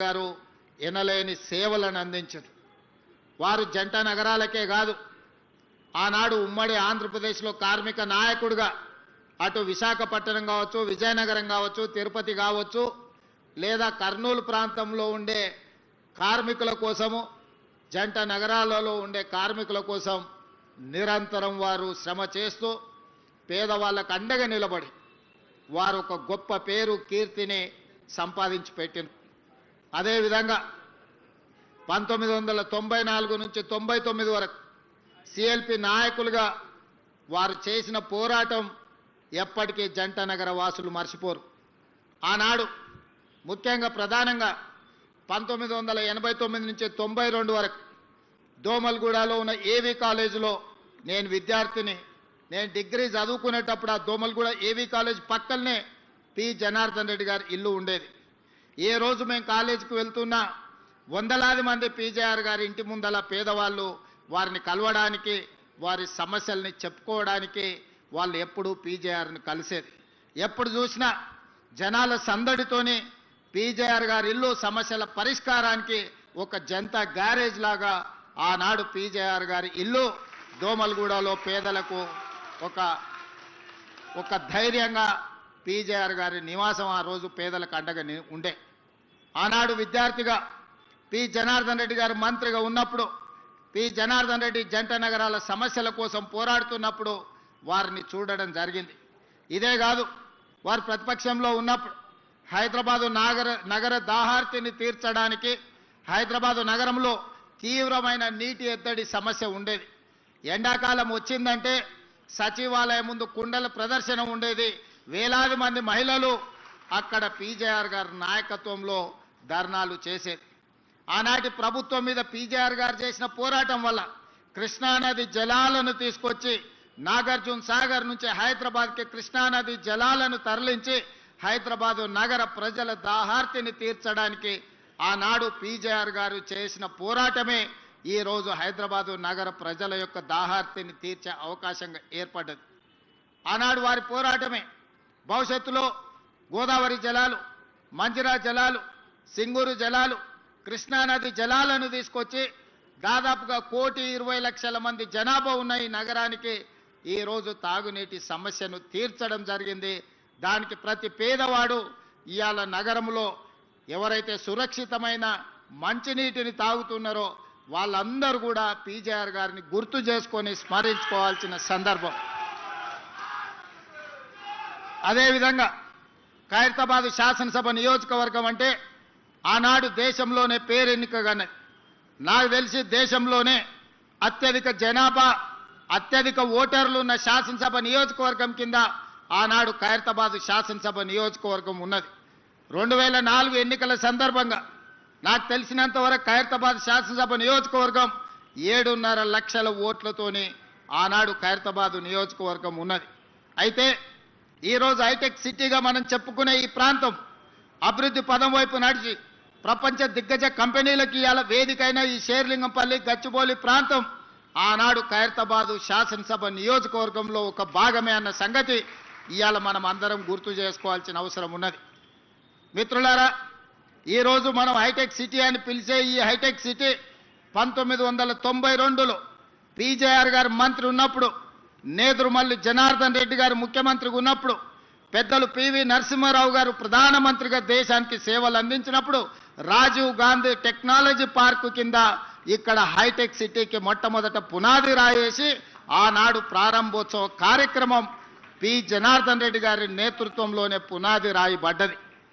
గారు ఎనలేని సేవలను అందించారు వారు జంట నగరాలకే కాదు ఆనాడు ఉమ్మడి ఆంధ్రప్రదేశ్లో కార్మిక నాయకుడిగా అటు విశాఖపట్నం కావచ్చు విజయనగరం కావచ్చు తిరుపతి కావచ్చు లేదా కర్నూలు ప్రాంతంలో ఉండే కార్మికుల కోసము జంట నగరాలలో ఉండే కార్మికుల కోసం నిరంతరం వారు శ్రమ చేస్తూ పేదవాళ్ళకు అండగా నిలబడి వారు ఒక గొప్ప పేరు కీర్తిని సంపాదించి పెట్టిన అదేవిధంగా పంతొమ్మిది వందల తొంభై నాలుగు నుంచి తొంభై తొమ్మిది వరకు సిఎల్పి నాయకులుగా వారు చేసిన పోరాటం ఎప్పటికీ జంట నగర వాసులు మర్చిపోరు. ఆనాడు ముఖ్యంగా ప్రధానంగా పంతొమ్మిది వందల ఎనభై తొమ్మిది నుంచి తొంభై రెండు వరకు దోమల్గూడలో ఉన్న ఏవి కాలేజీలో నేను విద్యార్థిని నేను డిగ్రీ చదువుకునేటప్పుడు ఆ దోమల్గూడ ఏవి కాలేజ్ పక్కనే పి జనార్దన్ రెడ్డి గారి ఇల్లు ఉండేది. ఏ రోజు మేము కాలేజీకి వెళ్తున్నా వందలాది మంది పీజేఆర్ గారి ఇంటి ముందల పేదవాళ్ళు వారిని కలవడానికి వారి సమస్యల్ని చెప్పుకోవడానికి వాళ్ళు ఎప్పుడూ పీజేఆర్ని కలిసేది. ఎప్పుడు చూసినా జనాల సందడితోని పీజేఆర్ గారి ఇల్లు సమస్యల పరిష్కారానికి ఒక జంత గ్యారేజ్ లాగా ఆనాడు పీజేఆర్ గారి ఇల్లు దోమల్గూడలో పేదలకు ఒక ఒక ధైర్యంగా పీజేఆర్ గారి నివాసం ఆ రోజు పేదలకు అండగా ఉండే. ఆనాడు విద్యార్థిగా పి జనార్దన్ రెడ్డి గారు మంత్రిగా ఉన్నప్పుడు పి జనార్దన్ రెడ్డి జంట నగరాల సమస్యల కోసం పోరాడుతున్నప్పుడు వారిని చూడడం జరిగింది. ఇదే కాదు వారు ప్రతిపక్షంలో ఉన్నప్పుడు హైదరాబాదు నగర నగర దాహార్తిని తీర్చడానికి హైదరాబాదు నగరంలో తీవ్రమైన నీటి ఎద్దడి సమస్య ఉండేది. ఎండాకాలం వచ్చిందంటే సచివాలయం ముందు కుండల ప్రదర్శన ఉండేది. వేలాది మంది మహిళలు అక్కడ పీజేఆర్ గారి నాయకత్వంలో ధర్నాలు చేసేది. ఆనాటి ప్రభుత్వం మీద పీజేఆర్ గారు చేసిన పోరాటం వల్ల కృష్ణానది జలాలను తీసుకొచ్చి నాగార్జున సాగర్ నుంచి హైదరాబాద్కి కృష్ణానది జలాలను తరలించి హైదరాబాదు నగర ప్రజల దాహార్తిని తీర్చడానికి ఆనాడు పీజేఆర్ గారు చేసిన పోరాటమే ఈ రోజు హైదరాబాదు నగర ప్రజల యొక్క దాహార్తిని తీర్చే అవకాశంగా ఏర్పడ్డది. ఆనాడు వారి పోరాటమే భవిష్యత్తులో గోదావరి జలాలు మంజిరా జలాలు సింగూరు జలాలు కృష్ణానది జలాలను తీసుకొచ్చి దాదాపుగా కోటి ఇరవై లక్షల మంది జనాభా ఉన్న ఈ నగరానికి ఈరోజు తాగునీటి సమస్యను తీర్చడం జరిగింది. దానికి ప్రతి పేదవాడు ఇవాళ నగరంలో ఎవరైతే సురక్షితమైన మంచినీటిని తాగుతున్నారో వాళ్ళందరూ కూడా పీజేఆర్ గారిని గుర్తు చేసుకొని స్మరించుకోవాల్సిన సందర్భం. అదేవిధంగా ఖైరతాబాద్ శాసనసభ నియోజకవర్గం అంటే ఆనాడు దేశంలోనే పేరెన్నికగానే. నాకు తెలిసి దేశంలోనే అత్యధిక జనాభా అత్యధిక ఓటర్లు ఉన్న శాసనసభ నియోజకవర్గం కింద ఆనాడు ఖైరతాబాద్ శాసనసభ నియోజకవర్గం ఉన్నది. రెండు వేల నాలుగు ఎన్నికల సందర్భంగా నాకు తెలిసినంత వరకు ఖైరతాబాద్ శాసనసభ నియోజకవర్గం ఏడున్నర లక్షల ఓట్లతోనే ఆనాడు ఖైరతాబాదు నియోజకవర్గం ఉన్నది. అయితే ఈరోజు హైటెక్ సిటీగా మనం చెప్పుకునే ఈ ప్రాంతం అభివృద్ధి పదం వైపు నడిచి ప్రపంచ దిగ్గజ కంపెనీలకు ఇవాళ వేదికైన ఈ షేర్లింగంపల్లి గచ్చిబౌలి ప్రాంతం ఆనాడు ఖైరతాబాదు శాసనసభ నియోజకవర్గంలో ఒక భాగమే అన్న సంగతి ఇవాళ మనం అందరం గుర్తు చేసుకోవాల్సిన అవసరం ఉన్నది. మిత్రులారా ఈరోజు మనం హైటెక్ సిటీ అని పిలిచే ఈ హైటెక్ సిటీ పంతొమ్మిది వందల తొంభై రెండులో పీజేఆర్ గారు మంత్రి ఉన్నప్పుడు నేదురుమల్లి జనార్దన్ రెడ్డి గారు ముఖ్యమంత్రిగా ఉన్నప్పుడు పెద్దలు పివి నరసింహారావు గారు ప్రధానమంత్రిగా దేశానికి సేవలు అందించినప్పుడు రాజీవ్ గాంధీ టెక్నాలజీ పార్కు కింద ఇక్కడ హైటెక్ సిటీకి మొట్టమొదట పునాది రాయేసి ఆనాడు ప్రారంభోత్సవ కార్యక్రమం పి. జనార్దన్ రెడ్డి గారి నేతృత్వంలోనే పునాది రాయబడ్డది.